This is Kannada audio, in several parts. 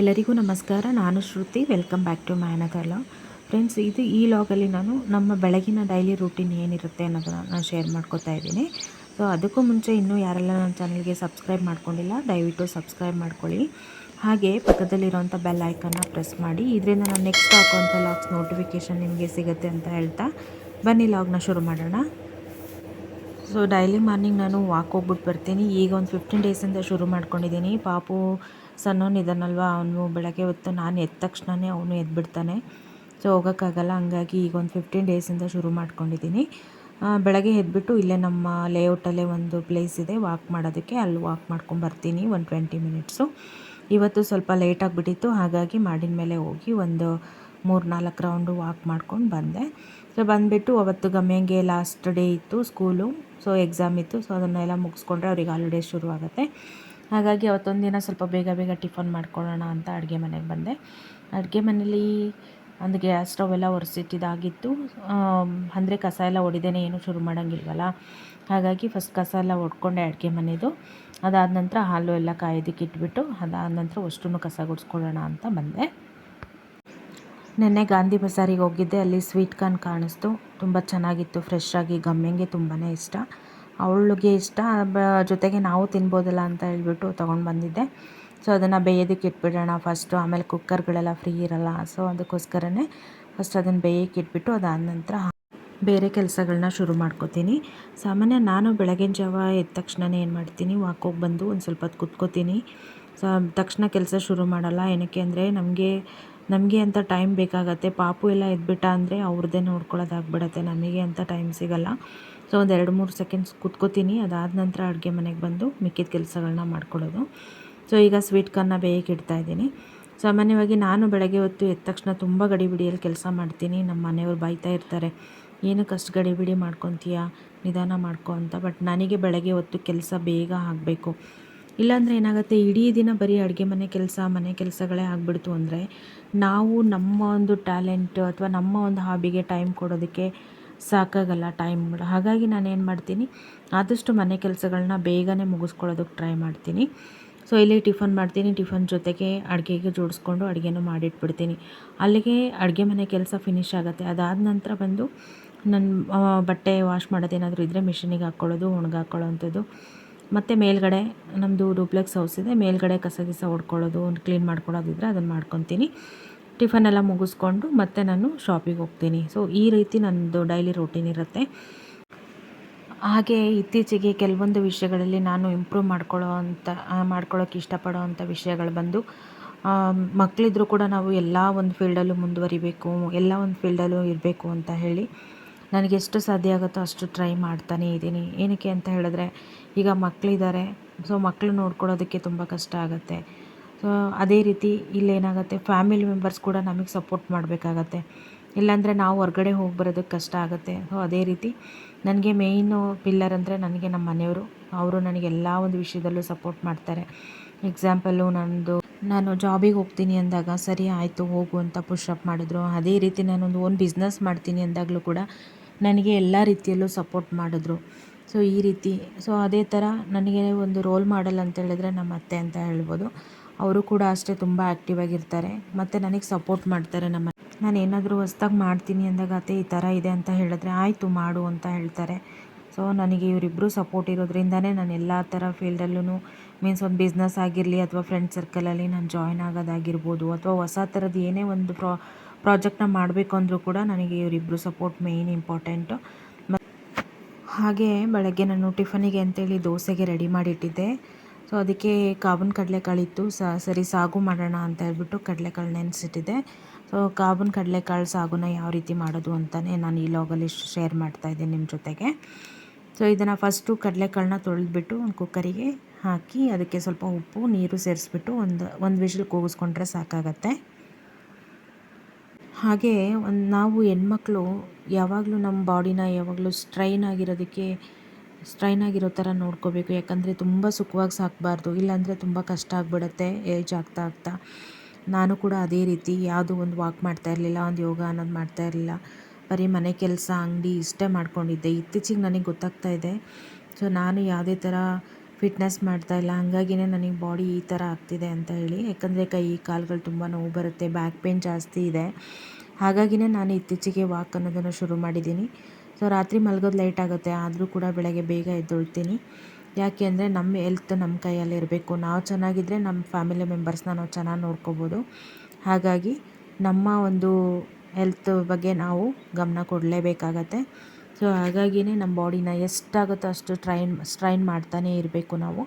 ಎಲ್ಲರಿಗೂ ನಮಸ್ಕಾರ. ನಾನು ಶ್ರುತಿ. ವೆಲ್ಕಮ್ ಬ್ಯಾಕ್ ಟು ಮಾಯನಗರ್ಲ. ಫ್ರೆಂಡ್ಸ್, ಇದು ಈ ಲಾಗಲ್ಲಿ ನಾನು ನಮ್ಮ ಬೆಳಗಿನ ಡೈಲಿ ರೂಟೀನ್ ಏನಿರುತ್ತೆ ಅನ್ನೋದನ್ನು ನಾನು ಶೇರ್ ಮಾಡ್ಕೋತಾ ಇದ್ದೀನಿ. ಸೊ, ಅದಕ್ಕೂ ಮುಂಚೆ ಇನ್ನೂ ಯಾರೆಲ್ಲ ನನ್ನ ಚಾನಲ್ಗೆ ಸಬ್ಸ್ಕ್ರೈಬ್ ಮಾಡ್ಕೊಂಡಿಲ್ಲ, ದಯವಿಟ್ಟು ಸಬ್ಸ್ಕ್ರೈಬ್ ಮಾಡ್ಕೊಳ್ಳಿ. ಹಾಗೆ ಪಕ್ಕದಲ್ಲಿರುವಂಥ ಬೆಲ್ ಐಕನ್ನ ಪ್ರೆಸ್ ಮಾಡಿ. ಇದರಿಂದ ನಾನು ನೆಕ್ಸ್ಟ್ ಹಾಕುವಂಥ ಲಾಗ್ಸ್ ನೋಟಿಫಿಕೇಷನ್ ನಿಮಗೆ ಸಿಗುತ್ತೆ ಅಂತ ಹೇಳ್ತಾ ಬನ್ನಿ, ಲಾಗ್ನ ಶುರು ಮಾಡೋಣ. ಸೊ, ಡೈಲಿ ಮಾರ್ನಿಂಗ್ ನಾನು ವಾಕ್ ಹೋಗ್ಬಿಟ್ಟು ಬರ್ತೀನಿ. ಈಗ ಒಂದು ಫಿಫ್ಟೀನ್ ಡೇಸಿಂದ ಶುರು ಮಾಡ್ಕೊಂಡಿದ್ದೀನಿ. ಪಾಪು ಸಣ್ಣವನಿದ್ದಾನಲ್ವ ಅವನು ಬೆಳಗ್ಗೆ ಹೊತ್ತು ನಾನು ಎದ್ದ ತಕ್ಷಣವೇ ಅವನು ಎದ್ಬಿಡ್ತಾನೆ. ಸೊ ಹೋಗೋಕ್ಕಾಗಲ್ಲ, ಹಂಗಾಗಿ ಈಗ ಒಂದು ಫಿಫ್ಟೀನ್ ಡೇಸಿಂದ ಶುರು ಮಾಡ್ಕೊಂಡಿದ್ದೀನಿ. ಬೆಳಗ್ಗೆ ಎದ್ಬಿಟ್ಟು ಇಲ್ಲೇ ನಮ್ಮ ಲೇಔಟಲ್ಲೇ ಒಂದು ಪ್ಲೇಸ್ ಇದೆ ವಾಕ್ ಮಾಡೋದಕ್ಕೆ. ಅಲ್ಲಿ ವಾಕ್ ಮಾಡ್ಕೊಂಡು ಬರ್ತೀನಿ ಒಂದು ಟ್ವೆಂಟಿ ಮಿನಿಟ್ಸು ಇವತ್ತು ಸ್ವಲ್ಪ ಲೇಟ್ ಆಗಿಬಿಟ್ಟಿತ್ತು, ಹಾಗಾಗಿ ಮಾಡಿದ ಮೇಲೆ ಹೋಗಿ ಒಂದು ಮೂರು ನಾಲ್ಕು ರೌಂಡು ವಾಕ್ ಮಾಡ್ಕೊಂಡು ಬಂದೆ. ಸೊ ಬಂದುಬಿಟ್ಟು ಅವತ್ತು ಗಮ್ಯಂಗೆ ಲಾಸ್ಟ್ ಡೇ ಇತ್ತು ಸ್ಕೂಲು ಸೊ ಎಕ್ಸಾಮ್ ಇತ್ತು. ಸೊ ಅದನ್ನೆಲ್ಲ ಮುಗಿಸ್ಕೊಂಡ್ರೆ ಅವ್ರಿಗೆ ಹಾಲಿಡೇಸ್ ಶುರು ಆಗುತ್ತೆ ಹಾಗಾಗಿ ಅವತ್ತೊಂದು ಸ್ವಲ್ಪ ಬೇಗ ಬೇಗ ಟಿಫನ್ ಮಾಡ್ಕೊಳ್ಳೋಣ ಅಂತ ಅಡುಗೆ ಮನೆಗೆ ಬಂದೆ. ಅಡುಗೆ ಮನೇಲಿ ಒಂದು ಗ್ಯಾಸ್ ಸ್ಟವ್ ಎಲ್ಲ ಒರೆಸಿಟ್ಟಿದ್ದಾಗಿತ್ತು. ಅಂದರೆ ಕಸ ಎಲ್ಲ ಹೊಡಿದೇನೆ ಏನು ಶುರು ಮಾಡೋಂಗಿಲ್ವಲ್ಲ? ಹಾಗಾಗಿ ಫಸ್ಟ್ ಕಸ ಎಲ್ಲ ಒಡ್ಕೊಂಡೆ ಅಡುಗೆ ಮನೆದು. ಅದಾದ ನಂತರ ಹಾಲು ಎಲ್ಲ ಕಾಯೋದಕ್ಕೆ ಇಟ್ಬಿಟ್ಟು ಅದಾದ ನಂತರ ಅಷ್ಟೂ ಕಸ ಗುಡಿಸ್ಕೊಳ್ಳೋಣ ಅಂತ ಬಂದೆ. ನಿನ್ನೆ ಗಾಂಧಿ ಬಜಾರಿಗೆ ಹೋಗಿದ್ದೆ. ಅಲ್ಲಿ ಸ್ವೀಟ್ ಕಾರ್ನ್ ಕಾಣಿಸ್ತು. ತುಂಬ ಚೆನ್ನಾಗಿತ್ತು. ಫ್ರೆಶ್ ಆಗಿ, ಗಮ್ಯಂಗೆ ತುಂಬಾ ಇಷ್ಟ. ಅವಳಿಗೆ ಇಷ್ಟ ಜೊತೆಗೆ ನಾವು ತಿನ್ಬೋದಲ್ಲ ಅಂತ ಹೇಳ್ಬಿಟ್ಟು ತೊಗೊಂಡು ಬಂದಿದ್ದೆ. ಸೊ ಅದನ್ನು ಬೇಯೋದಕ್ಕೆ ಇಟ್ಬಿಡೋಣ ಫಸ್ಟು ಆಮೇಲೆ ಕುಕ್ಕರ್ಗಳೆಲ್ಲ ಫ್ರೀ ಇರಲ್ಲ. ಸೊ ಅದಕ್ಕೋಸ್ಕರನೇ ಫಸ್ಟ್ ಅದನ್ನು ಬೇಯಕ್ಕೆ ಇಟ್ಬಿಟ್ಟು ಅದಾದ ನಂತರ ಬೇರೆ ಕೆಲಸಗಳನ್ನ ಶುರು ಮಾಡ್ಕೋತೀನಿ. ಸಾಮಾನ್ಯ ನಾನು ಬೆಳಗಿನ ಜಾವ ಎದ್ದ ತಕ್ಷಣನೇ ಏನು ಮಾಡ್ತೀನಿ ವಾಕೋಗಿ ಬಂದು ಒಂದು ಸ್ವಲ್ಪ ಹೊತ್ತು ಕುತ್ಕೋತೀನಿ. ಸೊ ತಕ್ಷಣ ಕೆಲಸ ಶುರು ಮಾಡಲ್ಲ. ಏನಕ್ಕೆ ಅಂದರೆ ನಮಗೆ ನಮಗೆ ಅಂತ ಟೈಮ್ ಬೇಕಾಗತ್ತೆ. ಪಾಪು ಎಲ್ಲ ಎದ್ಬಿಟ್ಟ ಅಂದರೆ ಅವ್ರದ್ದೇ ನೋಡ್ಕೊಳ್ಳೋದಾಗ್ಬಿಡತ್ತೆ ನಮಗೆ ಅಂತ ಟೈಮ್ ಸಿಗಲ್ಲ. ಸೊ ಒಂದು ಎರಡು ಮೂರು ಸೆಕೆಂಡ್ಸ್ ಕುತ್ಕೋತೀನಿ. ಅದಾದ ನಂತರ ಅಡುಗೆ ಮನೆಗೆ ಬಂದು ಮಿಕ್ಕಿದ ಕೆಲಸಗಳನ್ನ ಮಾಡ್ಕೊಳ್ಳೋದು. ಸೊ ಈಗ ಸ್ವೀಟ್ ಕಾರ್ನ ಬೇಯಕ್ಕೆ ಇಡ್ತಾಯಿದ್ದೀನಿ ಸಾಮಾನ್ಯವಾಗಿ ನಾನು ಬೆಳಗ್ಗೆ ಹೊತ್ತು ಎದ್ದ ತಕ್ಷಣ ತುಂಬ ಗಡಿಬಿಡಿಯಲ್ಲಿ ಕೆಲಸ ಮಾಡ್ತೀನಿ. ನಮ್ಮ ಮನೆಯವರು ಬೈತಾ ಇರ್ತಾರೆ ಏನಕ್ಕೆ ಅಷ್ಟು ಗಡಿಬಿಡಿ ಮಾಡ್ಕೊತೀಯ? ನಿಧಾನ ಮಾಡ್ಕೊ ಅಂತ. ಬಟ್ ನನಗೆ ಬೆಳಗ್ಗೆ ಹೊತ್ತು ಕೆಲಸ ಬೇಗ ಆಗಬೇಕು. ಇಲ್ಲಾಂದರೆ ಏನಾಗುತ್ತೆ, ಇಡೀ ದಿನ ಬರೀ ಅಡುಗೆ ಮನೆ ಕೆಲಸ, ಮನೆ ಕೆಲಸಗಳೇ ಆಗಿಬಿಡ್ತು ಅಂದರೆ ನಾವು ನಮ್ಮ ಒಂದು ಟ್ಯಾಲೆಂಟ್ ಅಥವಾ ನಮ್ಮ ಒಂದು ಹಾಬಿಗೆ ಟೈಮ್ ಕೊಡೋದಕ್ಕೆ ಸಾಕಾಗಲ್ಲ ಟೈಮ್ ಹಾಗಾಗಿ ನಾನು ಏನು ಮಾಡ್ತೀನಿ, ಆದಷ್ಟು ಮನೆ ಕೆಲಸಗಳನ್ನ ಬೇಗನೆ ಮುಗಿಸ್ಕೊಳ್ಳೋದಕ್ಕೆ ಟ್ರೈ ಮಾಡ್ತೀನಿ. ಸೊ ಇಲ್ಲಿ ಟಿಫನ್ ಮಾಡ್ತೀನಿ, ಟಿಫನ್ ಜೊತೆಗೆ ಅಡುಗೆಗೆ ಜೋಡಿಸ್ಕೊಂಡು ಅಡುಗೆನೂ ಮಾಡಿಟ್ಬಿಡ್ತೀನಿ. ಅಲ್ಲಿಗೆ ಅಡುಗೆ ಮನೆ ಕೆಲಸ ಫಿನಿಶ್ ಆಗುತ್ತೆ. ಅದಾದ ನಂತರ ಬಂದು ನನ್ನ ಬಟ್ಟೆ ವಾಶ್ ಮಾಡೋದೇನಾದರೂ ಇದ್ದರೆ ಮಿಷಿನಿಗೆ ಹಾಕ್ಕೊಳ್ಳೋದು ಒಣಗಾಕೊಳ್ಳೋ ಅಂಥದ್ದು ಮತ್ತು ಮೇಲ್ಗಡೆ ನಮ್ಮದು ಡೂಪ್ಲೆಕ್ಸ್ ಹೌಸ್ ಇದೆ. ಮೇಲ್ಗಡೆ ಕಸ ಗಿಸ ಹೊಡ್ಕೊಳ್ಳೋದು ಕ್ಲೀನ್ ಮಾಡ್ಕೊಳ್ಳೋದಿದ್ರೆ ಅದನ್ನು ಮಾಡ್ಕೊತೀನಿ. ಟಿಫನ್ ಎಲ್ಲ ಮುಗಿಸ್ಕೊಂಡು ಮತ್ತೆ ನಾನು ಶಾಪಿಗೆ ಹೋಗ್ತೀನಿ. ಸೊ ಈ ರೀತಿ ನನ್ನದು ಡೈಲಿ ರೂಟೀನ್ ಇರುತ್ತೆ. ಹಾಗೆ ಇತ್ತೀಚೆಗೆ ಕೆಲವೊಂದು ವಿಷಯಗಳಲ್ಲಿ ನಾನು ಇಂಪ್ರೂವ್ ಮಾಡ್ಕೊಳ್ಳೋ ಅಂತ ಮಾಡ್ಕೊಳ್ಳೋಕೆ ಇಷ್ಟಪಡೋ ಅಂಥ ವಿಷಯಗಳು ಬಂದು ಮಕ್ಕಳಿದ್ರು ಕೂಡ ನಾವು ಎಲ್ಲ ಒಂದು ಫೀಲ್ಡಲ್ಲೂ ಮುಂದುವರಿಬೇಕು, ಎಲ್ಲ ಒಂದು ಫೀಲ್ಡಲ್ಲೂ ಇರಬೇಕು ಅಂತ ಹೇಳಿ ನನಗೆ ಎಷ್ಟು ಸಾಧ್ಯ ಆಗುತ್ತೋ ಅಷ್ಟು ಟ್ರೈ ಮಾಡ್ತಾನೇ ಇದ್ದೀನಿ. ಏನಕ್ಕೆ ಅಂತ ಹೇಳಿದ್ರೆ, ಈಗ ಮಕ್ಕಳಿದ್ದಾರೆ ಸೊ ಮಕ್ಕಳು ನೋಡ್ಕೊಳ್ಳೋದಕ್ಕೆ ತುಂಬ ಕಷ್ಟ ಆಗುತ್ತೆ. ಸೊ ಅದೇ ರೀತಿ ಇಲ್ಲೇನಾಗುತ್ತೆ ಫ್ಯಾಮಿಲಿ ಮೆಂಬರ್ಸ್ ಕೂಡ ನಮಗೆ ಸಪೋರ್ಟ್ ಮಾಡಬೇಕಾಗತ್ತೆ. ಇಲ್ಲಾಂದರೆ ನಾವು ಹೊರ್ಗಡೆ ಹೋಗಿ ಬರೋದಕ್ಕೆ ಕಷ್ಟ ಆಗುತ್ತೆ. ಸೊ ಅದೇ ರೀತಿ ನನಗೆ ಮೇಯ್ನು ಪಿಲ್ಲರ್ ಅಂದರೆ ನನಗೆ ನಮ್ಮ ಮನೆಯವರು. ಅವರು ನನಗೆ ಎಲ್ಲ ಒಂದು ವಿಷಯದಲ್ಲೂ ಸಪೋರ್ಟ್ ಮಾಡ್ತಾರೆ. ಎಕ್ಸಾಂಪಲ್ಲು ನನ್ನದು ನಾನು ಜಾಬಿಗೆ ಹೋಗ್ತೀನಿ ಅಂದಾಗ, ಸರಿ ಆಯಿತು, ಹೋಗು ಅಂತ ಪುಷಪ್ ಮಾಡಿದ್ರು. ಅದೇ ರೀತಿ ನಾನೊಂದು ಓನ್ ಬಿಸ್ನೆಸ್ ಮಾಡ್ತೀನಿ ಅಂದಾಗಲೂ ಕೂಡ ನನಗೆ ಎಲ್ಲ ರೀತಿಯಲ್ಲೂ ಸಪೋರ್ಟ್ ಮಾಡಿದ್ರು. ಸೊ ಈ ರೀತಿ ಸೊ ಅದೇ ಥರ ನನಗೆ ಒಂದು ರೋಲ್ ಮಾಡಲ್ ಅಂತ ಹೇಳಿದ್ರೆ ನಮ್ಮ ಅತ್ತೆ ಅಂತ ಹೇಳ್ಬೋದು. ಅವರು ಕೂಡ ಅಷ್ಟೇ ತುಂಬ ಆ್ಯಕ್ಟಿವ್ ಆಗಿರ್ತಾರೆ. ಮತ್ತು ನನಗೆ ಸಪೋರ್ಟ್ ಮಾಡ್ತಾರೆ ನಮ್ಮ ನಾನು ಏನಾದರೂ ಹೊಸ್ದಾಗಿ ಮಾಡ್ತೀನಿ ಅಂದಾಗ ಅತ್ತೆ ಈ ಥರ ಇದೆ ಅಂತ ಹೇಳಿದ್ರೆ ಆಯಿತು ಮಾಡು ಅಂತ ಹೇಳ್ತಾರೆ. ಸೊ ನನಗೆ ಇವರಿಬ್ಬರು ಸಪೋರ್ಟ್ ಇರೋದ್ರಿಂದನೇ ನಾನು ಎಲ್ಲ ಥರ ಫೀಲ್ಡಲ್ಲೂ ಮೀನ್ಸ್ ಒಂದು ಬಿಸ್ನೆಸ್ ಆಗಿರಲಿ ಅಥವಾ ಫ್ರೆಂಡ್ ಸರ್ಕಲಲ್ಲಿ ನಾನು ಜಾಯ್ನ್ ಆಗೋದಾಗಿರ್ಬೋದು ಅಥವಾ ಹೊಸ ಥರದ್ದು ಏನೇ ಒಂದು ಪ್ರಾ ಪ್ರಾಜೆಕ್ಟ್ನ ಮಾಡಬೇಕು ಅಂದರೂ ಕೂಡ ನನಗೆ ಇವರಿಬ್ಬರು ಸಪೋರ್ಟ್ ಮೇಯ್ನ್ ಇಂಪಾರ್ಟೆಂಟು ಹಾಗೆ ಬೆಳಗ್ಗೆ ನಾನು ಟಿಫನಿಗೆ ಅಂತೇಳಿ ದೋಸೆಗೆ ರೆಡಿ ಮಾಡಿಟ್ಟಿದ್ದೆ. ಸೊ ಅದಕ್ಕೆ ಕಾಬೂನ್ ಕಡಲೆಕಾಳಿತ್ತು ಸರಿ, ಸಾಗು ಮಾಡೋಣ ಅಂತ ಹೇಳ್ಬಿಟ್ಟು ಕಡಲೆಕಾಳು ನೆನೆಸಿಟ್ಟಿದ್ದೆ. ಸೊ ಕಾಬನ್ ಕಡಲೆಕಾಳು ಸಾಗುನ ಯಾವ ರೀತಿ ಮಾಡೋದು ಅಂತಲೇ ನಾನು ಈ ಲಾಗಲ್ಲಿ ಶೇರ್ ಮಾಡ್ತಾ ಇದ್ದೀನಿ ನಿಮ್ಮ ಜೊತೆಗೆ. ಸೊ ಇದನ್ನು ಫಸ್ಟು ಕಡಲೆಕಾಳನ್ನ ತೊಳೆದ್ಬಿಟ್ಟು ಒಂದು ಕುಕ್ಕರಿಗೆ ಹಾಕಿ ಅದಕ್ಕೆ ಸ್ವಲ್ಪ ಉಪ್ಪು, ನೀರು ಸೇರಿಸ್ಬಿಟ್ಟು ಒಂದು ಒಂದು ವಿಷಲ್ ಕೂಗಿಸ್ಕೊಂಡ್ರೆ ಸಾಕಾಗತ್ತೆ. ಹಾಗೆ ಒಂದು, ನಾವು ಹೆಣ್ಮಕ್ಳು ಯಾವಾಗಲೂ ನಮ್ಮ ಬಾಡಿನ ಯಾವಾಗಲೂ ಸ್ಟ್ರೈನ್ ಆಗಿರೋದಕ್ಕೆ ಸ್ಟ್ರೈನ್ ಆಗಿರೋ ಥರ ನೋಡ್ಕೋಬೇಕು. ಯಾಕಂದರೆ ತುಂಬ ಸುಖವಾಗಿ ಸಾಕಬಾರ್ದು. ಇಲ್ಲಾಂದರೆ ತುಂಬ ಕಷ್ಟ ಆಗಿಬಿಡತ್ತೆ, ಏಜ್ ಆಗ್ತಾ ಆಗ್ತಾ. ನಾನು ಕೂಡ ಅದೇ ರೀತಿ ಯಾವುದು ಒಂದು ವಾಕ್ ಮಾಡ್ತಾ ಇರಲಿಲ್ಲ, ಒಂದು ಯೋಗ ಅನ್ನೋದು ಮಾಡ್ತಾ ಇರಲಿಲ್ಲ. ಬರೀ ಮನೆ ಕೆಲಸ, ಅಂಗಡಿ ಇಷ್ಟೇ ಮಾಡ್ಕೊಂಡಿದ್ದೆ. ಇತ್ತೀಚಿಗೆ ನನಗೆ ಗೊತ್ತಾಗ್ತಾ ಇದೆ. ಸೊ ನಾನು ಯಾವುದೇ ಥರ ಫಿಟ್ನೆಸ್ ಮಾಡ್ತಾ ಇಲ್ಲ. ಹಾಗಾಗಿನೇ ನನಗೆ ಬಾಡಿ ಈ ಥರ ಆಗ್ತಿದೆ ಅಂತ ಹೇಳಿ. ಯಾಕಂದರೆ ಕೈ, ಕಾಲುಗಳು ತುಂಬ ನೋವು ಬರುತ್ತೆ ಬ್ಯಾಕ್ ಪೇನ್ ಜಾಸ್ತಿ ಇದೆ. ಹಾಗಾಗಿನೇ ನಾನು ಇತ್ತೀಚೆಗೆ ವಾಕ್ ಅನ್ನೋದನ್ನು ಶುರು ಮಾಡಿದ್ದೀನಿ. ಸೊ ರಾತ್ರಿ ಮಲ್ಗೋದು ಲೇಟ್ ಆಗುತ್ತೆ. ಆದರೂ ಕೂಡ ಬೆಳಗ್ಗೆ ಬೇಗ ಎದ್ದೊಳ್ತೀನಿ. ಯಾಕೆ ಅಂದರೆ ನಮ್ಮ ಹೆಲ್ತ್ ನಮ್ಮ ಕೈಯಲ್ಲಿ ಇರಬೇಕು. ನಾವು ಚೆನ್ನಾಗಿದ್ದರೆ ನಮ್ಮ ಫ್ಯಾಮಿಲಿ ಮೆಂಬರ್ಸ್ನ ನಾವು ಚೆನ್ನಾಗಿ ನೋಡ್ಕೋಬೋದು. ಹಾಗಾಗಿ ನಮ್ಮ ಒಂದು ಹೆಲ್ತ್ ಬಗ್ಗೆ ನಾವು ಗಮನ ಕೊಡಲೇಬೇಕಾಗತ್ತೆ. ಸೊ ಹಾಗಾಗಿನೇ ನಮ್ಮ ಬಾಡಿನ ಎಷ್ಟಾಗುತ್ತೋ ಅಷ್ಟು ಟ್ರೈನ್ ಸ್ಟ್ರೈನ್ ಮಾಡ್ತಾನೇ ಇರಬೇಕು ನಾವು.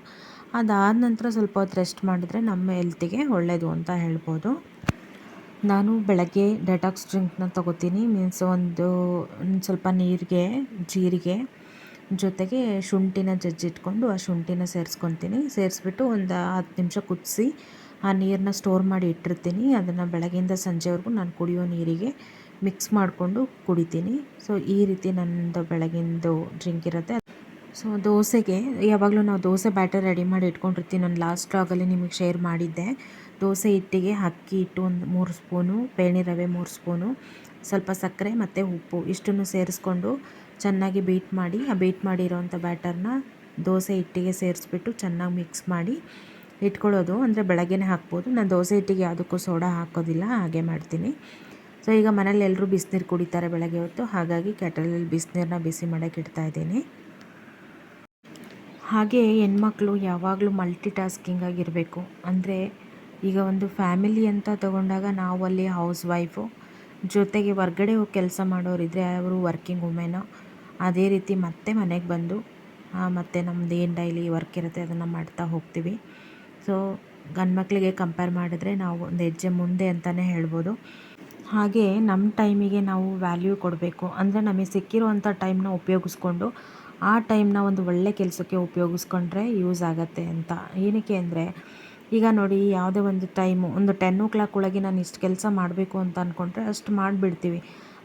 ಅದಾದ ನಂತರ ಸ್ವಲ್ಪ ಹೊತ್ತು ರೆಸ್ಟ್ ಮಾಡಿದ್ರೆ ನಮ್ಮ ಹೆಲ್ತಿಗೆ ಒಳ್ಳೆಯದು ಅಂತ ಹೇಳ್ಬೋದು. ನಾನು ಬೆಳಗ್ಗೆ ಡೆಟಾಕ್ಸ್ ಡ್ರಿಂಕ್ನ ತೊಗೋತೀನಿ, ಮೀನ್ಸ್ ಒಂದು, ಸ್ವಲ್ಪ ನೀರಿಗೆ, ಜೀರಿಗೆ, ಜೊತೆಗೆ ಶುಂಠಿನ ಜಜ್ಜಿಟ್ಕೊಂಡು ಆ ಶುಂಠಿನ ಸೇರಿಸ್ಕೊತೀನಿ. ಸೇರಿಸ್ಬಿಟ್ಟು ಒಂದು ಹತ್ತು ನಿಮಿಷ ಕುದಿಸಿ ಆ ನೀರನ್ನ ಸ್ಟೋರ್ ಮಾಡಿ ಇಟ್ಟಿರ್ತೀನಿ. ಅದನ್ನು ಬೆಳಗ್ಗೆಯಿಂದ ಸಂಜೆವರೆಗೂ ನಾನು ಕುಡಿಯೋ ನೀರಿಗೆ ಮಿಕ್ಸ್ ಮಾಡಿಕೊಂಡು ಕುಡಿತೀನಿ. ಸೊ, ಈ ರೀತಿ ನನ್ನದು ಬೆಳಗಿಂದು ಡ್ರಿಂಕ್ ಇರುತ್ತೆ. ಸೊ, ದೋಸೆಗೆ ಯಾವಾಗಲೂ ನಾವು ದೋಸೆ ಬ್ಯಾಟರ್ ರೆಡಿ ಮಾಡಿ ಇಟ್ಕೊಂಡಿರ್ತೀನಿ ನಾನು ಲಾಸ್ಟ್ ಆಗಲ್ಲಿ ನಿಮಗೆ ಶೇರ್ ಮಾಡಿದ್ದೆ. ದೋಸೆ ಹಿಟ್ಟಿಗೆ ಅಕ್ಕಿ ಹಿಟ್ಟು ಒಂದು ಮೂರು ಸ್ಪೂನು, ಬೇಳೆ ರವೆ ಮೂರು ಸ್ಪೂನು, ಸ್ವಲ್ಪ ಸಕ್ಕರೆ ಮತ್ತು ಉಪ್ಪು ಇಷ್ಟನ್ನು ಸೇರಿಸ್ಕೊಂಡು ಚೆನ್ನಾಗಿ ಬೀಟ್ ಮಾಡಿ, ಆ ಬೀಟ್ ಮಾಡಿರೋವಂಥ ಬ್ಯಾಟರ್ನ ದೋಸೆ ಹಿಟ್ಟಿಗೆ ಸೇರಿಸ್ಬಿಟ್ಟು ಚೆನ್ನಾಗಿ ಮಿಕ್ಸ್ ಮಾಡಿ ಇಟ್ಕೊಳ್ಳೋದು. ಅಂದರೆ ಬೆಳಗ್ಗೆನೇ ಹಾಕ್ಬೋದು. ನಾನು ದೋಸೆ ಹಿಟ್ಟಿಗೆ ಯಾವುದಕ್ಕೂ ಸೋಡಾ ಹಾಕೋದಿಲ್ಲ, ಹಾಗೆ ಮಾಡ್ತೀನಿ. ಸೊ ಈಗ ಮನೇಲಿ ಎಲ್ಲರೂ ಬಿಸಿನೀರು ಕುಡಿತಾರೆ ಬೆಳಗ್ಗೆ ಹೊತ್ತು. ಹಾಗಾಗಿ ಕೆಟಲಲ್ಲಿ ಬಿಸಿನೀರನ್ನ ಬಿಸಿ ಮಾಡೋಕ್ಕೆ ಇಡ್ತಾಯಿದ್ದೀನಿ ಹಾಗೆ ಹೆಣ್ಮಕ್ಳು ಯಾವಾಗಲೂ ಮಲ್ಟಿ ಟಾಸ್ಕಿಂಗ್ ಆಗಿರಬೇಕು. ಅಂದರೆ ಈಗ ಒಂದು ಫ್ಯಾಮಿಲಿ ಅಂತ ತಗೊಂಡಾಗ ನಾವು ಅಲ್ಲಿ ಹೌಸ್ ವೈಫು ಜೊತೆಗೆ ಹೊರ್ಗಡೆ ಹೋಗಿ ಕೆಲಸ ಮಾಡೋರಿದ್ದರೆ ಅವರು ವರ್ಕಿಂಗ್ ವುಮೆನು ಅದೇ ರೀತಿ ಮತ್ತೆ ಮನೆಗೆ ಬಂದು ಮತ್ತು ನಮ್ದು ಏನು ಡೈಲಿ ವರ್ಕ್ ಇರುತ್ತೆ ಅದನ್ನು ಮಾಡ್ತಾ ಹೋಗ್ತೀವಿ. ಸೊ ಗಂಡು ಮಕ್ಕಳಿಗೆ ಕಂಪೇರ್ ಮಾಡಿದ್ರೆ ನಾವು ಒಂದು ಹೆಜ್ಜೆ ಮುಂದೆ ಅಂತಲೇ ಹೇಳ್ಬೋದು. ಹಾಗೆ ನಮ್ಮ ಟೈಮಿಗೆ ನಾವು ವ್ಯಾಲ್ಯೂ ಕೊಡಬೇಕು. ಅಂದರೆ ನಮಗೆ ಸಿಕ್ಕಿರುವಂಥ ಟೈಮ್ನ ಉಪಯೋಗಿಸ್ಕೊಂಡು, ಆ ಟೈಮ್ನ ಒಂದು ಒಳ್ಳೆ ಕೆಲಸಕ್ಕೆ ಉಪಯೋಗಿಸ್ಕೊಂಡ್ರೆ ಯೂಸ್ ಆಗುತ್ತೆ ಅಂತ. ಏನಕ್ಕೆ ಅಂದರೆ ಈಗ ನೋಡಿ, ಯಾವುದೇ ಒಂದು ಟೈಮು ಒಂದು ಟೆನ್ ಓ ಕ್ಲಾಕ್ ಒಳಗೆ ನಾನು ಇಷ್ಟು ಕೆಲಸ ಮಾಡಬೇಕು ಅಂತ ಅಂದ್ಕೊಂಡ್ರೆ ಅಷ್ಟು ಮಾಡಿಬಿಡ್ತೀವಿ.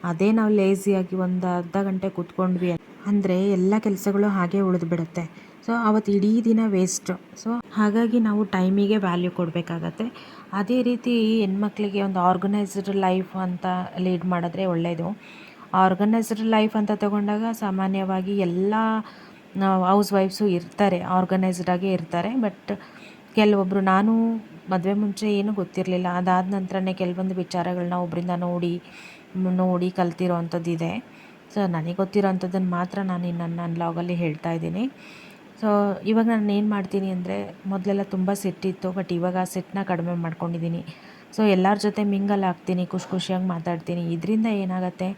ಅದೇ ನಾವು ಲೇಸಿಯಾಗಿ ಒಂದು ಅರ್ಧ ಗಂಟೆ ಕೂತ್ಕೊಂಡ್ವಿ ಅಂದರೆ ಎಲ್ಲ ಕೆಲಸಗಳು ಹಾಗೆ ಉಳಿದ್ಬಿಡುತ್ತೆ ಸೊ ಅವತ್ತು ಇಡೀ ದಿನ ವೇಸ್ಟು ಸೊ ಹಾಗಾಗಿ ನಾವು ಟೈಮಿಗೆ ವ್ಯಾಲ್ಯೂ ಕೊಡಬೇಕಾಗತ್ತೆ. ಅದೇ ರೀತಿ ಹೆಣ್ಮಕ್ಳಿಗೆ ಒಂದು ಆರ್ಗನೈಸ್ಡ್ ಲೈಫ್ ಅಂತ ಲೀಡ್ ಮಾಡಿದ್ರೆ ಒಳ್ಳೆಯದು ಆರ್ಗನೈಸ್ಡ್ ಲೈಫ್ ಅಂತ ತಗೊಂಡಾಗ ಸಾಮಾನ್ಯವಾಗಿ ಎಲ್ಲ ಹೌಸ್ ವೈಫ್ಸು ಇರ್ತಾರೆ ಆರ್ಗನೈಸ್ಡ್ ಆಗೇ ಇರ್ತಾರೆ. ಬಟ್ ಕೆಲವೊಬ್ಬರು ನಾನು ಮದುವೆ ಮುಂಚೆ ಏನೂ ಗೊತ್ತಿರಲಿಲ್ಲ. ಅದಾದ ನಂತರನೇ ಕೆಲವೊಂದು ವಿಚಾರಗಳನ್ನ ಒಬ್ಬರಿಂದ ನೋಡಿ ನೋಡಿ ಕಲ್ತಿರೋ ಅಂಥದ್ದಿದೆ ಸೊ, ನನಗೆ ಗೊತ್ತಿರೋ ಅಂಥದ್ದನ್ನು ಮಾತ್ರ ನಾನು ನನ್ನ ನನ್ನ ಲಾಗಲ್ಲಿ ಹೇಳ್ತಾ ಇದ್ದೀನಿ. ಸೊ, ಇವಾಗ ನಾನು ಏನು ಮಾಡ್ತೀನಿ ಅಂದರೆ, ಮೊದಲೆಲ್ಲ ತುಂಬ ಸಿಟ್ಟಿತ್ತು ಬಟ್ ಇವಾಗ ಆ ಸಿಟ್ಟನ್ನ ಕಡಿಮೆ ಮಾಡ್ಕೊಂಡಿದ್ದೀನಿ. ಸೊ, ಎಲ್ಲರ ಜೊತೆ ಮಿಂಗಲ್ ಆಗ್ತೀನಿ, ಖುಷಿ ಖುಷಿಯಾಗಿ ಮಾತಾಡ್ತೀನಿ. ಇದರಿಂದ ಏನಾಗುತ್ತೆ,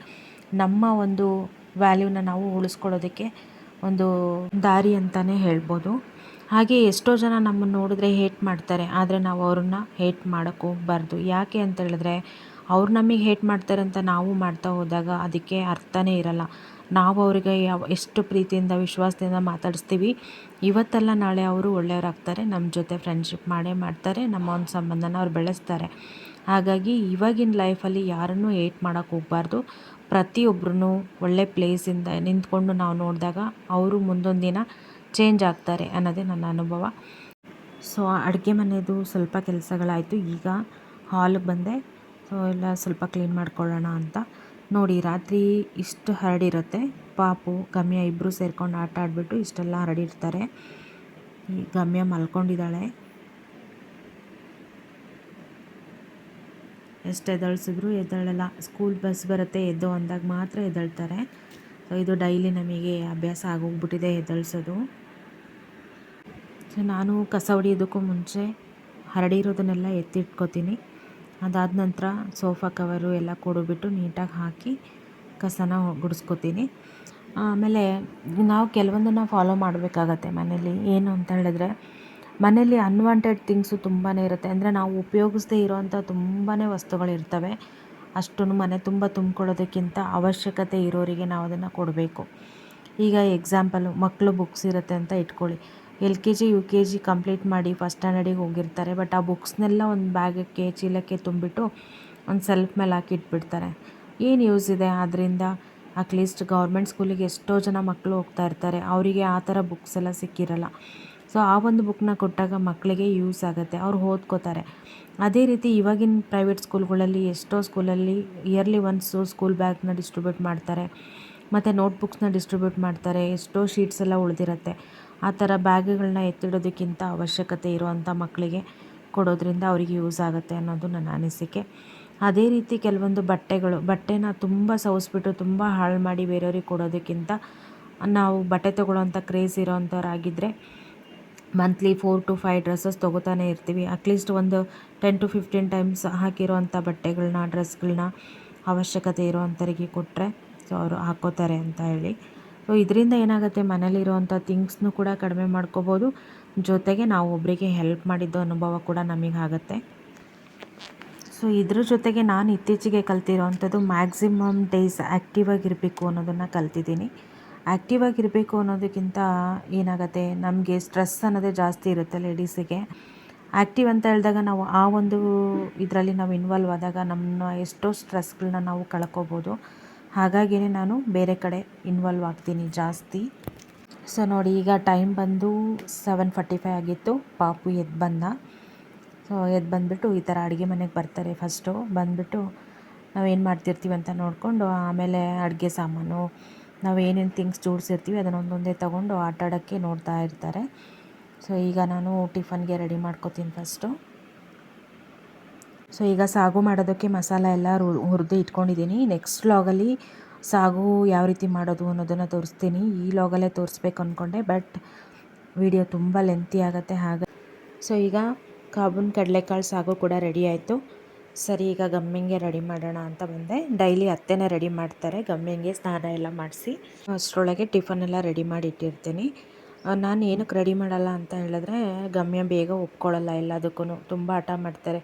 ನಮ್ಮ ಒಂದು ವ್ಯಾಲ್ಯೂನ ನಾವು ಉಳಿಸ್ಕೊಳ್ಳೋದಕ್ಕೆ ಒಂದು ದಾರಿ ಅಂತಲೇ ಹೇಳ್ಬೋದು. ಹಾಗೆ ಎಷ್ಟೋ ಜನ ನಮ್ಮನ್ನು ನೋಡಿದ್ರೆ ಹೇಟ್ ಮಾಡ್ತಾರೆ. ಆದರೆ ನಾವು ಅವ್ರನ್ನ ಹೇಟ್ ಮಾಡೋಕ್ಕೆ ಹೋಗ್ಬಾರ್ದು ಯಾಕೆ ಅಂತ ಹೇಳಿದ್ರೆ, ಅವ್ರು ನಮಗೆ ಹೇಟ್ ಮಾಡ್ತಾರೆ ಅಂತ ನಾವು ಮಾಡ್ತಾ ಹೋದಾಗ ಅದಕ್ಕೆ ಅರ್ಥನೇ ಇರಲ್ಲ. ನಾವು ಅವರಿಗೆ ಯಾವ, ಎಷ್ಟು ಪ್ರೀತಿಯಿಂದ, ವಿಶ್ವಾಸದಿಂದ ಮಾತಾಡಿಸ್ತೀವಿ, ಇವತ್ತಲ್ಲ ನಾಳೆ ಅವರು ಒಳ್ಳೆಯವರಾಗ್ತಾರೆ. ನಮ್ಮ ಜೊತೆ ಫ್ರೆಂಡ್ಶಿಪ್ ಮಾಡೇ ಮಾಡ್ತಾರೆ. ನಮ್ಮ ಒಂದು ಸಂಬಂಧನ ಅವ್ರು ಬೆಳೆಸ್ತಾರೆ. ಹಾಗಾಗಿ ಇವಾಗಿನ ಲೈಫಲ್ಲಿ ಯಾರನ್ನೂ ಏಟ್ ಮಾಡೋಕ್ಕೆ ಹೋಗ್ಬಾರ್ದು. ಪ್ರತಿಯೊಬ್ಬರೂ ಒಳ್ಳೆ ಪ್ಲೇಸಿಂದ ನಿಂತ್ಕೊಂಡು ನಾವು ನೋಡಿದಾಗ ಅವರು ಮುಂದೊಂದು ದಿನ ಚೇಂಜ್ ಆಗ್ತಾರೆ ಅನ್ನೋದೇ ನನ್ನ ಅನುಭವ. ಸೊ ಅಡುಗೆ ಮನೆಯದು ಸ್ವಲ್ಪ ಕೆಲಸಗಳಾಯಿತು. ಈಗ ಹಾಲ್ಗೆ ಬಂದೆ. ಸೊ ಎಲ್ಲ ಸ್ವಲ್ಪ ಕ್ಲೀನ್ ಮಾಡ್ಕೊಳ್ಳೋಣ ಅಂತ. ನೋಡಿ, ರಾತ್ರಿ ಇಷ್ಟು ಹರಡಿರುತ್ತೆ. ಪಾಪು, ಗಮ್ಯ ಇಬ್ಬರು ಸೇರ್ಕೊಂಡು ಆಟ ಆಡಿಬಿಟ್ಟು ಇಷ್ಟೆಲ್ಲ ಹರಡಿರ್ತಾರೆ. ಈ ಗಮ್ಯ ಮಲ್ಕೊಂಡಿದ್ದಾಳೆ. ಎಷ್ಟು ಎದಳಿಸಿದ್ರು ಎದ್ದಳಲ್ಲ. ಸ್ಕೂಲ್ ಬಸ್ ಬರುತ್ತೆ, ಎದ್ದು ಅಂದಾಗ ಮಾತ್ರ ಎದ್ದಳ್ತಾರೆ. ಸೊ ಇದು ಡೈಲಿ ನಮಗೆ ಅಭ್ಯಾಸ ಆಗೋಗ್ಬಿಟ್ಟಿದೆ ಎದ್ದೇಳ್ಸೋದು. ನಾನು ಕಸ ಹೊಡಿಯೋದಕ್ಕೂ ಮುಂಚೆ ಹರಡಿರೋದನ್ನೆಲ್ಲ ಎತ್ತಿಟ್ಕೋತೀನಿ. ಅದಾದ ನಂತರ ಸೋಫಾ ಕವರು ಎಲ್ಲ ಕೊಡುಬಿಟ್ಟು ನೀಟಾಗಿ ಹಾಕಿ ಕಸನ ಗುಡಿಸ್ಕೋತೀನಿ. ಆಮೇಲೆ ನಾವು ಕೆಲವೊಂದನ್ನು ಫಾಲೋ ಮಾಡಬೇಕಾಗತ್ತೆ ಮನೇಲಿ. ಏನು ಅಂತ ಹೇಳಿದ್ರೆ ಮನೇಲಿ ಅನ್ವಾಂಟೆಡ್ ಥಿಂಗ್ಸು ತುಂಬಾ ಇರುತ್ತೆ. ಅಂದರೆ ನಾವು ಉಪಯೋಗಿಸದೇ ಇರೋವಂಥ ತುಂಬಾ ವಸ್ತುಗಳಿರ್ತವೆ ಅಷ್ಟು ಮನೆ ತುಂಬ ತುಂಬಿಕೊಳ್ಳೋದಕ್ಕಿಂತ ಅವಶ್ಯಕತೆ ಇರೋರಿಗೆ ನಾವು ಅದನ್ನು ಕೊಡಬೇಕು. ಈಗ ಎಕ್ಸಾಂಪಲು ಮಕ್ಕಳು ಬುಕ್ಸ್ ಇರುತ್ತೆ ಅಂತ ಇಟ್ಕೊಳ್ಳಿ. L K G, U K G complete ಮಾಡಿ ಫಸ್ಟ್ ಸ್ಟ್ಯಾಂಡರ್ಡಿಗೆ ಹೋಗಿರ್ತಾರೆ. ಬಟ್ ಆ ಬುಕ್ಸ್ನೆಲ್ಲ ಒಂದು ಬ್ಯಾಗಕ್ಕೆ ಚೀಲಕ್ಕೆ ತುಂಬಿಟ್ಟು ಒಂದು ಸೆಲ್ಫ್ ಮೇಲೆ ಹಾಕಿಟ್ಬಿಡ್ತಾರೆ ಏನು ಯೂಸ್ ಇದೆ ಆದ್ದರಿಂದ ಅಟ್ಲೀಸ್ಟ್ ಗೌರ್ಮೆಂಟ್ ಸ್ಕೂಲಿಗೆ ಎಷ್ಟೋ ಜನ ಮಕ್ಕಳು ಹೋಗ್ತಾ ಇರ್ತಾರೆ. ಅವರಿಗೆ ಆ ಥರ ಬುಕ್ಸ್ ಎಲ್ಲ ಸಿಕ್ಕಿರಲ್ಲ. ಸೊ ಆ ಒಂದು ಬುಕ್ನ ಕೊಟ್ಟಾಗ ಮಕ್ಕಳಿಗೆ ಯೂಸ್ ಆಗುತ್ತೆ. ಅವ್ರು ಓದ್ಕೋತಾರೆ. ಅದೇ ರೀತಿ ಇವಾಗಿನ ಪ್ರೈವೇಟ್ ಸ್ಕೂಲ್ಗಳಲ್ಲಿ ಎಷ್ಟೋ ಸ್ಕೂಲಲ್ಲಿ ಇಯರ್ಲಿ ಒನ್ಸು ಸ್ಕೂಲ್ ಬ್ಯಾಗ್ನ ಡಿಸ್ಟ್ರಿಬ್ಯೂಟ್ ಮಾಡ್ತಾರೆ. ಮತ್ತು ನೋಟ್ಬುಕ್ಸ್ನ ಡಿಸ್ಟ್ರಿಬ್ಯೂಟ್ ಮಾಡ್ತಾರೆ. ಎಷ್ಟೋ ಶೀಟ್ಸ್ ಎಲ್ಲ ಉಳಿದಿರುತ್ತೆ. ಆ ಥರ ಬ್ಯಾಗ್ಗಳನ್ನ ಎತ್ತಿಡೋದಕ್ಕಿಂತ ಅವಶ್ಯಕತೆ ಇರುವಂಥ ಮಕ್ಕಳಿಗೆ ಕೊಡೋದ್ರಿಂದ ಅವರಿಗೆ ಯೂಸ್ ಆಗುತ್ತೆ ಅನ್ನೋದು ನನ್ನ ಅನಿಸಿಕೆ. ಅದೇ ರೀತಿ ಕೆಲವೊಂದು ಬಟ್ಟೆಗಳು, ಬಟ್ಟೆನ ತುಂಬ ಸವಸ್ಬಿಟ್ಟು ತುಂಬ ಹಾಳು ಮಾಡಿ ಬೇರೆಯವ್ರಿಗೆ ಕೊಡೋದಕ್ಕಿಂತ ನಾವು ಬಟ್ಟೆ ತೊಗೊಳ್ಳೋವಂಥ craze ಇರೋವಂಥವ್ರಾಗಿದ್ದರೆ monthly four to five dresses ತೊಗೋತಾನೆ ಇರ್ತೀವಿ. ಅಟ್ಲೀಸ್ಟ್ ಒಂದು ಟೆನ್ ಟು ಫಿಫ್ಟೀನ್ ಟೈಮ್ಸ್ ಹಾಕಿರೋವಂಥ ಬಟ್ಟೆಗಳನ್ನ ಡ್ರೆಸ್ಗಳನ್ನ ಅವಶ್ಯಕತೆ ಇರೋವಂಥವ್ರಿಗೆ ಕೊಟ್ಟರೆ ಸೊ ಅವರು ಹಾಕ್ಕೋತಾರೆ ಅಂತ ಹೇಳಿ. ಸೊ ಇದರಿಂದ ಏನಾಗುತ್ತೆ, ಮನೇಲಿರುವಂಥ ಥಿಂಗ್ಸ್ನು ಕೂಡ ಕಡಿಮೆ ಮಾಡ್ಕೋಬೋದು. ಜೊತೆಗೆ ನಾವು ಒಬ್ಬರಿಗೆ ಹೆಲ್ಪ್ ಮಾಡಿದ್ದು ಅನುಭವ ಕೂಡ ನಮಗೆ ಆಗುತ್ತೆ. ಸೊ ಇದ್ರ ಜೊತೆಗೆ ನಾನು ಇತ್ತೀಚೆಗೆ ಕಲ್ತಿರೋವಂಥದ್ದು ಮ್ಯಾಕ್ಸಿಮಮ್ ಡೇಸ್ ಆ್ಯಕ್ಟಿವ್ ಆಗಿರಬೇಕು ಅನ್ನೋದನ್ನು ಕಲ್ತಿದ್ದೀನಿ. ಆ್ಯಕ್ಟಿವ್ ಆಗಿರಬೇಕು ಅನ್ನೋದಕ್ಕಿಂತ ಏನಾಗುತ್ತೆ, ನಮಗೆ ಸ್ಟ್ರೆಸ್ ಅನ್ನೋದೇ ಜಾಸ್ತಿ ಇರುತ್ತೆ ಲೇಡೀಸಿಗೆ ಆ್ಯಕ್ಟಿವ್ ಅಂತ ಹೇಳಿದಾಗ ನಾವು ಆ ಒಂದು ಇದರಲ್ಲಿ ನಾವು ಇನ್ವಾಲ್ವ್ ಆದಾಗ ನಮ್ಮ ಎಷ್ಟೋ ಸ್ಟ್ರೆಸ್ಗಳನ್ನ ನಾವು ಕಳ್ಕೊಬೋದು. ಹಾಗಾಗಿಯೇ ನಾನು ಬೇರೆ ಕಡೆ ಇನ್ವಾಲ್ವ್ ಆಗ್ತೀನಿ ಜಾಸ್ತಿ. ಸೊ ನೋಡಿ, ಈಗ ಟೈಮ್ ಬಂದು ಸೆವೆನ್ ಫಾರ್ಟಿ ಫೈವ್ ಆಗಿತ್ತು. ಪಾಪು ಎದ್ದು ಬಂದ. ಸೊ ಎದ್ದು ಬಂದುಬಿಟ್ಟು ಈ ಥರ ಅಡುಗೆ ಮನೆಗೆ ಬರ್ತಾರೆ ಫಸ್ಟು ಬಂದುಬಿಟ್ಟು ನಾವೇನು ಮಾಡ್ತಿರ್ತೀವಿ ಅಂತ ನೋಡಿಕೊಂಡು ಆಮೇಲೆ ಅಡುಗೆ ಸಾಮಾನು ನಾವು ಏನೇನು ಥಿಂಗ್ಸ್ ಜೋಡಿಸಿರ್ತೀವಿ ಅದನ್ನು ಒಂದೊಂದೇ ತೊಗೊಂಡು ಆಟಾಡೋಕ್ಕೆ ನೋಡ್ತಾ ಇರ್ತಾರೆ. ಸೊ ಈಗ ನಾನು ಟಿಫನ್ಗೆ ರೆಡಿ ಮಾಡ್ಕೋತೀನಿ ಫಸ್ಟು ಸೊ ಈಗ ಸಾಗು ಮಾಡೋದಕ್ಕೆ ಮಸಾಲ ಎಲ್ಲ ಹುರಿದು ಇಟ್ಕೊಂಡಿದ್ದೀನಿ ನೆಕ್ಸ್ಟ್ ಲಾಗಲ್ಲಿ ಸಾಗು ಯಾವ ರೀತಿ ಮಾಡೋದು ಅನ್ನೋದನ್ನು ತೋರಿಸ್ತೀನಿ. ಈ ಲಾಗಲ್ಲೇ ತೋರಿಸ್ಬೇಕು ಅಂದ್ಕೊಂಡೆ ಬಟ್ ವಿಡಿಯೋ ತುಂಬ ಲೆಂತಿ ಆಗುತ್ತೆ ಹಾಗೆ. ಸೊ ಈಗ ಕಾಬೂನ್ ಕಡಲೆಕಾಳು ಸಾಗು ಕೂಡ ರೆಡಿ ಆಯಿತು. ಸರಿ, ಈಗ ಗಮ್ಮಿಂಗೆ ರೆಡಿ ಮಾಡೋಣ ಅಂತ ಬಂದೆ. ಡೈಲಿ ಅತ್ತೆನೇ ರೆಡಿ ಮಾಡ್ತಾರೆ. ಗಮ್ಮಿಂಗೆ ಸ್ನಾನ ಎಲ್ಲ ಮಾಡಿಸಿ, ಅಷ್ಟರೊಳಗೆ ಟಿಫನ್ ಎಲ್ಲ ರೆಡಿ ಮಾಡಿ ಇಟ್ಟಿರ್ತೀನಿ. ನಾನು ಏನಕ್ಕೆ ರೆಡಿ ಮಾಡಲ್ಲ ಅಂತ ಹೇಳಿದ್ರೆ, ಗಮ್ಯ ಬೇಗ ಒಪ್ಕೊಳ್ಳಲ್ಲ ಎಲ್ಲದಕ್ಕೂ ತುಂಬ ಹಠ ಮಾಡ್ತಾರೆ.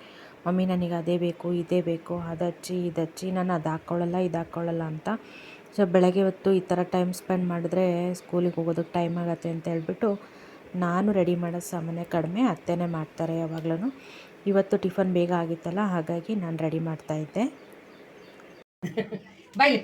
ಮಮ್ಮಿ ನನಗೆ ಅದೇ ಬೇಕು ಇದೇ ಬೇಕು ಅದು ಹಚ್ಚಿ ಇದು ಹಚ್ಚಿ ನಾನು ಅದು ಹಾಕ್ಕೊಳ್ಳಲ್ಲ ಇದು ಹಾಕ್ಕೊಳ್ಳಲ್ಲ ಅಂತ. ಸೊ ಬೆಳಗ್ಗೆ ಹೊತ್ತು ಈ ಥರ ಟೈಮ್ ಸ್ಪೆಂಡ್ ಮಾಡಿದ್ರೆ ಸ್ಕೂಲಿಗೆ ಹೋಗೋದಕ್ಕೆ ಟೈಮ್ ಆಗುತ್ತೆ ಅಂತ ಹೇಳ್ಬಿಟ್ಟು ನಾನು ರೆಡಿ ಮಾಡೋ ಸಾಮಾನ್ಯ ಕಡಿಮೆ ಅತ್ತೆನೇ ಮಾಡ್ತಾರೆ ಯಾವಾಗಲೂ ಇವತ್ತು ಟಿಫನ್ ಬೇಗ ಆಗಿತ್ತಲ್ಲ ಹಾಗಾಗಿ ನಾನು ರೆಡಿ ಮಾಡ್ತಾ ಇದ್ದೆ. ಬೈಲಿ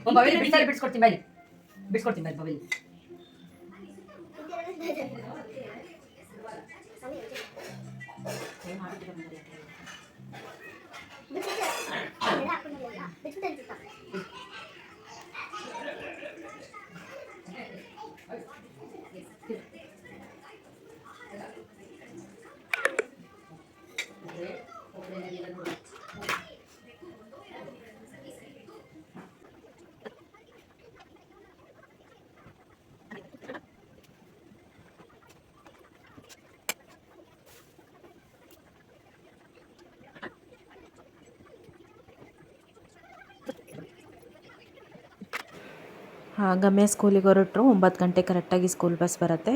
ಒಂದು ಬೈಲಿ ಬಿಡ್ತಾರೆ ಬಿಡ್ಸ್ಕೊಡ್ತೀನಿ ಬೈಲಿ ಬಿಡ್ಸ್ಕೊಡ್ತೀನಿ ಬೈಲಿ ಬೈಲಿ ಗಮ್ಯ ಸ್ಕೂಲಿಗೆ ಹೊರಟ್ರು. ಒಂಬತ್ತು ಗಂಟೆ ಕರೆಕ್ಟಾಗಿ ಸ್ಕೂಲ್ ಬಸ್ ಬರುತ್ತೆ.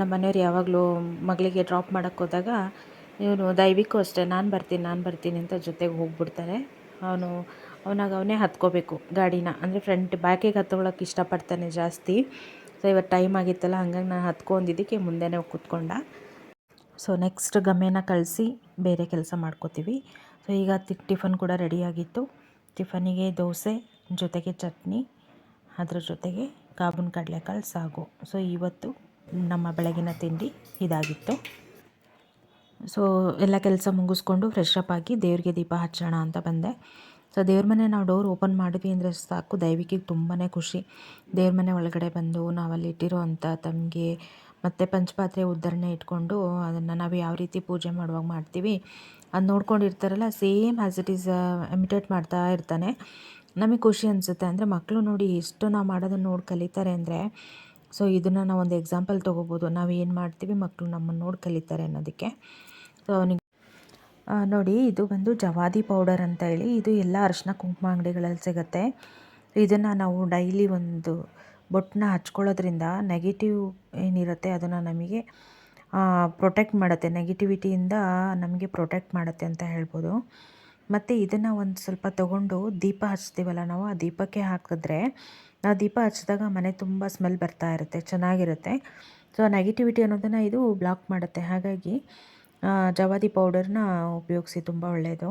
ನಮ್ಮ ಮನೆಯವ್ರು ಯಾವಾಗಲೂ ಮಗಳಿಗೆ ಡ್ರಾಪ್ ಮಾಡೋಕ್ಕೆ ಹೋದಾಗ ಇವನು ದೈವಿಕೂ ಅಷ್ಟೇ, ನಾನು ಬರ್ತೀನಿ ನಾನು ಬರ್ತೀನಿ ಅಂತ ಜೊತೆಗೆ ಹೋಗ್ಬಿಡ್ತಾರೆ. ಅವನು, ಅವನಾಗ ಅವನೇ ಹತ್ಕೋಬೇಕು ಗಾಡಿನ. ಅಂದರೆ ಫ್ರಂಟ್, ಬ್ಯಾಕಿಗೆ ಹತ್ಕೊಳ್ಳೋಕೆ ಇಷ್ಟಪಡ್ತಾನೆ ಜಾಸ್ತಿ. ಸೊ ಇವತ್ತು ಟೈಮ್ ಆಗಿತ್ತಲ್ಲ, ಹಂಗಾಗಿ ನಾನು ಹತ್ಕೊಂಡಿದ್ದಕ್ಕೆ ಮುಂದೆನೇ ಕೂತ್ಕೊಂಡ. ಸೊ ನೆಕ್ಸ್ಟ್ ಗಮ್ಯನ ಕಳಿಸಿ, ಬೇರೆ ಕೆಲಸ ಮಾಡ್ಕೋತೀವಿ. ಸೊ ಈಗ ಟಿಫನ್ ಕೂಡ ರೆಡಿಯಾಗಿತ್ತು ಟಿಫನಿಗೆ ದೋಸೆ, ಜೊತೆಗೆ ಚಟ್ನಿ. ಅದ್ರ ಜೊತೆಗೆ ಕಾಬೂನ್ ಕಡಲೆಕಾಳು ಸಾಗು. ಸೊ ಇವತ್ತು ನಮ್ಮ ಬೆಳಗಿನ ತಿಂಡಿ ಇದಾಗಿತ್ತು. ಸೊ ಎಲ್ಲ ಕೆಲಸ ಮುಗಿಸ್ಕೊಂಡು ಫ್ರೆಶ್ ಅಪ್ ಆಗಿ ದೇವ್ರಿಗೆ ದೀಪ ಹಚ್ಚೋಣ ಅಂತ ಬಂದೆ. ಸೊ ದೇವ್ರ ಮನೆ ನಾವು ಡೋರ್ ಓಪನ್ ಮಾಡಿದ್ವಿ ಅಂದರೆ ಸಾಕು ದೈವಿಕಿಗೆ ತುಂಬಾ ಖುಷಿ. ದೇವ್ರ ಮನೆ ಒಳಗಡೆ ಬಂದು ನಾವಲ್ಲಿ ಇಟ್ಟಿರೋ ಅಂಥ ತಮಗೆ ಮತ್ತು ಪಂಚಪಾತ್ರೆ ಉದ್ಧರಣೆ ಇಟ್ಕೊಂಡು ಅದನ್ನು ನಾವು ಯಾವ ರೀತಿ ಪೂಜೆ ಮಾಡುವಾಗ ಮಾಡ್ತೀವಿ, ಅದು ನೋಡ್ಕೊಂಡಿರ್ತಾರಲ್ಲ same as it is imitate ಮಾಡ್ತಾ ಇರ್ತಾನೆ. ನಮಗೆ ಖುಷಿ ಅನಿಸುತ್ತೆ. ಅಂದರೆ ಮಕ್ಕಳು ನೋಡಿ ಎಷ್ಟು ನಾವು ಮಾಡೋದನ್ನು ನೋಡಿ ಕಲಿತಾರೆ ಅಂದರೆ, ಸೊ ಇದನ್ನು ನಾವು ಒಂದು ಎಕ್ಸಾಂಪಲ್ ತೊಗೋಬೋದು. ನಾವು ಏನು ಮಾಡ್ತೀವಿ ಮಕ್ಕಳು ನಮ್ಮನ್ನು ನೋಡಿ ಕಲಿತಾರೆ ಅನ್ನೋದಕ್ಕೆ. ಸೊ ಅವನಿಗೆ ನೋಡಿ ಇದು ಬಂದು ಜವಾದಿ ಪೌಡರ್ ಅಂತ ಹೇಳಿ, ಇದು ಎಲ್ಲ ಅರಿಶಿನ ಕುಂಕುಮ ಅಂಗಡಿಗಳಲ್ಲಿ ಸಿಗುತ್ತೆ. ಇದನ್ನು ನಾವು ಡೈಲಿ ಒಂದು ಬೊಟ್ಟನ್ನ ಹಚ್ಕೊಳ್ಳೋದ್ರಿಂದ ನೆಗೆಟಿವ್ ಏನಿರುತ್ತೆ ಅದನ್ನು ನಮಗೆ ಪ್ರೊಟೆಕ್ಟ್ ಮಾಡುತ್ತೆ. ನೆಗೆಟಿವಿಟಿಯಿಂದ ನಮಗೆ ಪ್ರೊಟೆಕ್ಟ್ ಮಾಡುತ್ತೆ ಅಂತ ಹೇಳ್ಬೋದು. ಮತ್ತು ಇದನ್ನು ಒಂದು ಸ್ವಲ್ಪ ತೊಗೊಂಡು ದೀಪ ಹಚ್ತೀವಲ್ಲ ನಾವು, ಆ ದೀಪಕ್ಕೆ ಹಾಕಿದ್ರೆ ಆ ದೀಪ ಹಚ್ಚಿದಾಗ ಮನೆ ತುಂಬ ಸ್ಮೆಲ್ ಬರ್ತಾ ಇರುತ್ತೆ, ಚೆನ್ನಾಗಿರುತ್ತೆ. ಸೊ ನೆಗೆಟಿವಿಟಿ ಅನ್ನೋದನ್ನು ಇದು ಬ್ಲಾಕ್ ಮಾಡುತ್ತೆ. ಹಾಗಾಗಿ ಜವಾದಿ ಪೌಡರ್ನ ಉಪಯೋಗಿಸಿ, ತುಂಬ ಒಳ್ಳೆಯದು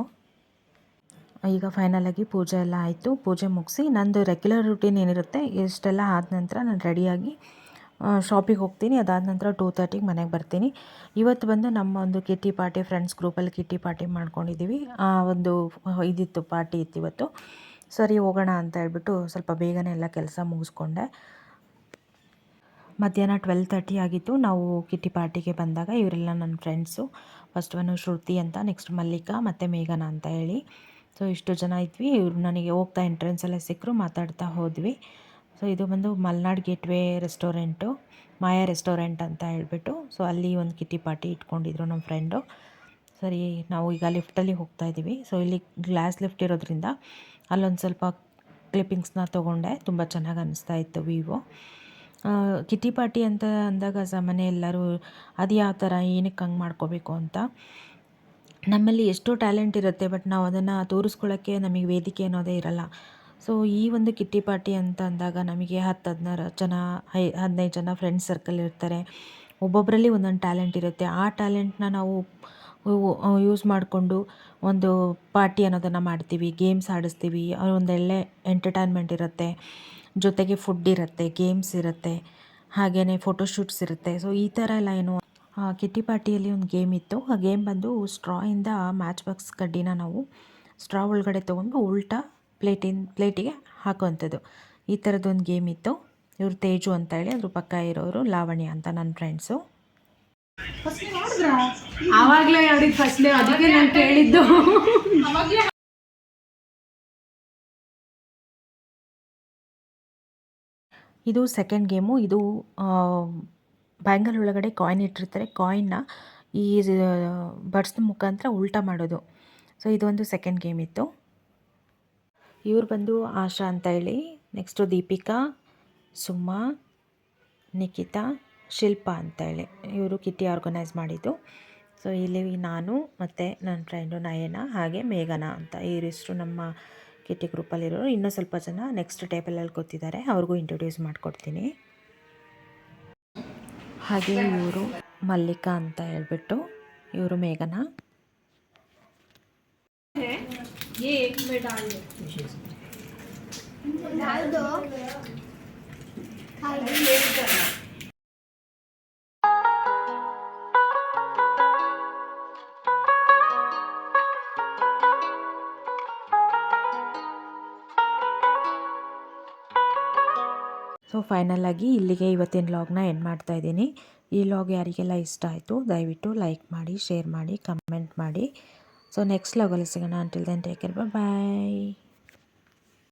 ಈಗ ಫೈನಲಾಗಿ ಪೂಜೆ ಎಲ್ಲ ಆಯಿತು. ಪೂಜೆ ಮುಗಿಸಿ, ನಂದು ರೆಗ್ಯುಲರ್ ರುಟೀನ್ ಏನಿರುತ್ತೆ, ಇಷ್ಟೆಲ್ಲ ಆದ ನಂತರ ನಾನು ರೆಡಿಯಾಗಿ ಶಾಪಿಗೆ ಹೋಗ್ತೀನಿ. ಅದಾದ ನಂತರ ಟೂ ತರ್ಟಿಗೆ ಮನೆಗೆ ಬರ್ತೀನಿ. ಇವತ್ತು ಬಂದು ನಮ್ಮ ಒಂದು ಕಿಟ್ಟಿ ಪಾರ್ಟಿ ಫ್ರೆಂಡ್ಸ್ ಗ್ರೂಪಲ್ಲಿ ಕಿಟ್ಟಿ ಪಾರ್ಟಿ ಮಾಡ್ಕೊಂಡಿದ್ದೀವಿ ಆ, ಒಂದು ಇದಿತ್ತು ಪಾರ್ಟಿ ಇತ್ತು ಇವತ್ತು. ಸರಿ, ಹೋಗೋಣ ಅಂತ ಹೇಳ್ಬಿಟ್ಟು ಸ್ವಲ್ಪ ಬೇಗನೆ ಎಲ್ಲ ಕೆಲಸ ಮುಗಿಸ್ಕೊಂಡೆ. ಮಧ್ಯಾಹ್ನ ಟ್ವೆಲ್ ತರ್ಟಿ ಆಗಿತ್ತು. ನಾವು ಕಿಟ್ಟಿ ಪಾರ್ಟಿಗೆ ಬಂದಾಗ ಇವರೆಲ್ಲ ನನ್ನ ಫ್ರೆಂಡ್ಸು ಫಸ್ಟ್ ಒನ್ ಶ್ರುತಿ ಅಂತ ನೆಕ್ಸ್ಟ್ ಮಲ್ಲಿಕಾ, ಮತ್ತು ಮೇಘನಾ ಅಂತ ಹೇಳಿ. ಸೊ ಇಷ್ಟು ಜನ ಇದ್ವಿ. ಇವರು ನನಗೆ ಹೋಗ್ತಾ ಎಂಟ್ರೆನ್ಸಲ್ಲೇ ಸಿಕ್ಕರು ಮಾತಾಡ್ತಾ ಹೋದ್ವಿ. ಸೊ ಇದು ಬಂದು Malnad gateway restaurant, Maya restaurant ಅಂತ ಹೇಳ್ಬಿಟ್ಟು, ಸೊ ಅಲ್ಲಿ ಒಂದು ಕಿಟ್ಟಿ ಪಾರ್ಟಿ ಇಟ್ಕೊಂಡಿದ್ರು ನಮ್ಮ ಫ್ರೆಂಡು. ಸರಿ, ನಾವು ಈಗ ಲಿಫ್ಟಲ್ಲಿ ಹೋಗ್ತಾ ಇದ್ದೀವಿ. ಸೊ ಇಲ್ಲಿ ಗ್ಲಾಸ್ ಲಿಫ್ಟ್ ಇರೋದ್ರಿಂದ ಅಲ್ಲೊಂದು ಸ್ವಲ್ಪ ಕ್ಲಿಪ್ಪಿಂಗ್ಸ್ನ ತೊಗೊಂಡೆ. ತುಂಬ ಚೆನ್ನಾಗಿ ಅನ್ನಿಸ್ತಾ ಇತ್ತು ವಿವೋ. ಕಿಟ್ಟಿ ಪಾರ್ಟಿ ಅಂತ ಅಂದಾಗ ಸಾಮಾನ್ಯ ಎಲ್ಲರೂ, ಅದು ಯಾವ ಥರ ಏನಕ್ಕೆ ಹಂಗೆ ಮಾಡ್ಕೋಬೇಕು? ಅಂತ. ನಮ್ಮಲ್ಲಿ ಎಷ್ಟೋ ಟ್ಯಾಲೆಂಟ್ ಇರುತ್ತೆ, ಬಟ್ ನಾವು ಅದನ್ನು ತೋರಿಸ್ಕೊಳ್ಳೋಕ್ಕೆ ನಮಗೆ ವೇದಿಕೆ ಅನ್ನೋದೇ ಇರಲ್ಲ. ಸೊ ಈ ಒಂದು ಕಿಟ್ಟಿ ಪಾರ್ಟಿ ಅಂತ ಅಂದಾಗ ನಮಗೆ ಹತ್ತು ಹದಿನಾರು ಜನ, ಹೈ, ಹದಿನೈದು ಜನ ಫ್ರೆಂಡ್ಸ್ ಸರ್ಕಲ್ ಇರ್ತಾರೆ. ಒಬ್ಬೊಬ್ಬರಲ್ಲಿ ಒಂದೊಂದು ಟ್ಯಾಲೆಂಟ್ ಇರುತ್ತೆ. ಆ ಟ್ಯಾಲೆಂಟ್ನ ನಾವು ಯೂಸ್ ಮಾಡಿಕೊಂಡು ಒಂದು ಪಾರ್ಟಿ ಅನ್ನೋದನ್ನು ಮಾಡ್ತೀವಿ. ಗೇಮ್ಸ್ ಆಡಿಸ್ತೀವಿ. ಒಂದೊಳ್ಳೆ ಎಂಟರ್ಟೈನ್ಮೆಂಟ್ ಇರುತ್ತೆ. ಜೊತೆಗೆ ಫುಡ್ ಇರುತ್ತೆ ಗೇಮ್ಸ್ ಇರುತ್ತೆ. ಹಾಗೆಯೇ ಫೋಟೋಶೂಟ್ಸ್ ಇರುತ್ತೆ. ಸೊ ಈ ಥರ ಎಲ್ಲ ಏನು ಕಿಟ್ಟಿ ಪಾರ್ಟಿಯಲ್ಲಿ ಒಂದು ಗೇಮ್ ಇತ್ತು. ಆ ಗೇಮ್ ಬಂದು ಸ್ಟ್ರಾಯಿಂದ ಮ್ಯಾಚ್ ಬಾಕ್ಸ್ ಕಡ್ಡಿನ ನಾವು ಸ್ಟ್ರಾ ಒಳಗಡೆ ತೊಗೊಂಡು ಉಲ್ಟಾ ಪ್ಲೇಟಿನ ಪ್ಲೇಟಿಗೆ ಹಾಕುವಂಥದ್ದು. ಈ ಥರದ್ದೊಂದು ಗೇಮ್ ಇತ್ತು. ಇವರು ತೇಜು ಅಂತ ಹೇಳಿ ಅದ್ರ ಪಕ್ಕ ಇರೋರು ಲಾವಣ್ಯ ಅಂತ ನನ್ನ ಫ್ರೆಂಡ್ಸು ಆವಾಗಲೇ ಅವ್ರಿಗೆ ಫಸ್ಟ್ ಅದಕ್ಕೆ ನಾನು ಕೇಳಿದ್ದು. ಇದು ಸೆಕೆಂಡ್ ಗೇಮು ಇದು ಬ್ಯಾಂಗಲ್ ಒಳಗಡೆ ಕಾಯಿನ್ ಇಟ್ಟಿರ್ತಾರೆ. ಕಾಯಿನ್ನ ಈ ಬಡ್ಸ್ನ ಮುಖಾಂತರ ಉಲ್ಟಾ ಮಾಡೋದು. ಸೊ ಇದೊಂದು ಸೆಕೆಂಡ್ ಗೇಮ್ ಇತ್ತು. ಇವ್ರು ಬಂದು ಆಶಾ ಅಂತ ಹೇಳಿ ನೆಕ್ಸ್ಟು ದೀಪಿಕಾ ಸುಮಾ ನಿಖಿತಾ ಶಿಲ್ಪಾ ಅಂತ ಹೇಳಿ ಇವರು ಕಿಟ್ಟಿ ಆರ್ಗನೈಸ್ ಮಾಡಿದ್ದು ಸೊ ಇಲ್ಲಿ ನಾನು ಮತ್ತು ನನ್ನ ಫ್ರೆಂಡು ನಯನ ಹಾಗೆ ಮೇಘನ ಅಂತ ಇವರಿಷ್ಟು ನಮ್ಮ ಕಿಟ್ಟಿ ಗ್ರೂಪಲ್ಲಿರೋರು ಇನ್ನೂ ಸ್ವಲ್ಪ ಜನ ನೆಕ್ಸ್ಟ್ ಟೇಬಲಲ್ಲಿ ಕೂತಿದ್ದಾರೆ ಅವ್ರಿಗೂ ಇಂಟ್ರೊಡ್ಯೂಸ್ ಮಾಡಿಕೊಡ್ತೀನಿ ಹಾಗೆ ಇವರು ಮಲ್ಲಿಕಾ ಅಂತ ಹೇಳ್ಬಿಟ್ಟು ಇವರು ಮೇಘನಾ ಸೊ ಫೈನಲ್ ಆಗಿ ಇಲ್ಲಿಗೆ ಇವತ್ತಿನ ಲಾಗ್ನ ಎಂಡ್ ಮಾಡ್ತಾ ಇದ್ದೀನಿ. ಈ ಲಾಗ್ ಯಾರಿಗೆಲ್ಲ ಇಷ್ಟ ಆಯಿತು, ದಯವಿಟ್ಟು ಲೈಕ್ ಮಾಡಿ ಶೇರ್ ಮಾಡಿ ಕಮೆಂಟ್ ಮಾಡಿ. ಸೊ ನೆಕ್ಸ್ಟ್ ಲಾಗಲ್ಲಿ ಸಿಗೋಣ. Until then take care bye